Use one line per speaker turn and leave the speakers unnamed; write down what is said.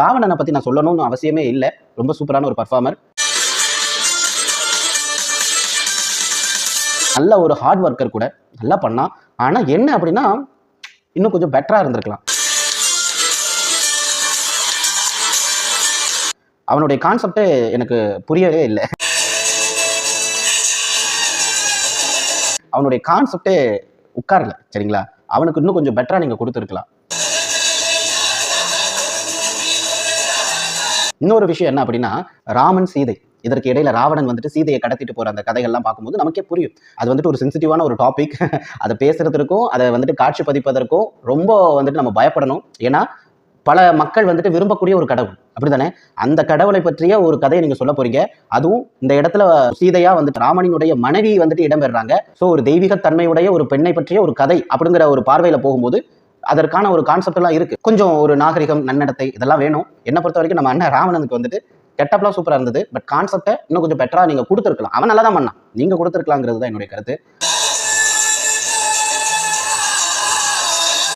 ராவணனை பத்தி நான் சொல்லணும்னு அவசியமே இல்லை. ரொம்ப சூப்பரான ஒரு பர்ஃபார்மர் நல்ல ஒரு ஹார்ட் ஒர்க்கர் கூட. நல்லா பண்ணான். ஆனா என்ன அப்படின்னா இன்னும் கொஞ்சம் பெட்டரா இருந்திருக்கலாம். அவனுடைய கான்செப்டே எனக்கு புரியவே இல்லை. அவனுடைய கான்செப்டே உட்காரல சரிங்களா? அவனுக்கு இன்னும் கொஞ்சம் பெட்டரா நீங்க கொடுத்துருக்கலாம். இன்னொரு விஷயம் என்ன அப்படின்னா ராமன் சீதை. இதற்கு இடையில ராவணன் வந்துட்டு சீதையை கடத்திட்டு போற அந்த கதைகள்லாம் பார்க்கும்போது நமக்கே புரியும். அது வந்துட்டு ஒரு சென்சிட்டிவான ஒரு டாபிக் அதை பேசுறதுக்கும் அதை வந்துட்டு காட்சி பதிப்பதற்கும் ரொம்ப வந்துட்டு நம்ம பயப்படணும். ஏன்னா பல மக்கள் வந்துட்டு விரும்பக்கூடிய ஒரு கடவுள். அப்படிதானே அந்த கடவுளை பற்றிய ஒரு கதையை நீங்க சொல்ல போறீங்க. அதுவும் இந்த இடத்துல சீதையா வந்துட்டு ராமனினுடைய மனைவி வந்துட்டு இடம்பெறாங்க. ஸோ ஒரு தெய்வீக தன்மையுடைய ஒரு பெண்ணை பற்றிய ஒரு கதை அப்படிங்கிற ஒரு பார்வையில போகும்போது அதற்கான ஒரு கான்செப்ட் எல்லாம் இருக்கு. கொஞ்சம் ஒரு நாகரிகம் நன்னடத்தை இதெல்லாம் வேணும். என்ன பொறுத்த வரைக்கும் நம்ம அண்ணன் ராவணனுக்கு வந்துட்டு கெட்டப்லாம் சூப்பரா இருந்தது. பட் கான்செப்டை இன்னும் கொஞ்சம் பெட்டரா நீங்க கொடுத்துருக்கலாம். அவன் நல்லா தான் பண்ணான். நீங்க கொடுத்துருக்கலாங்கிறது தான் என்னுடைய கருத்து.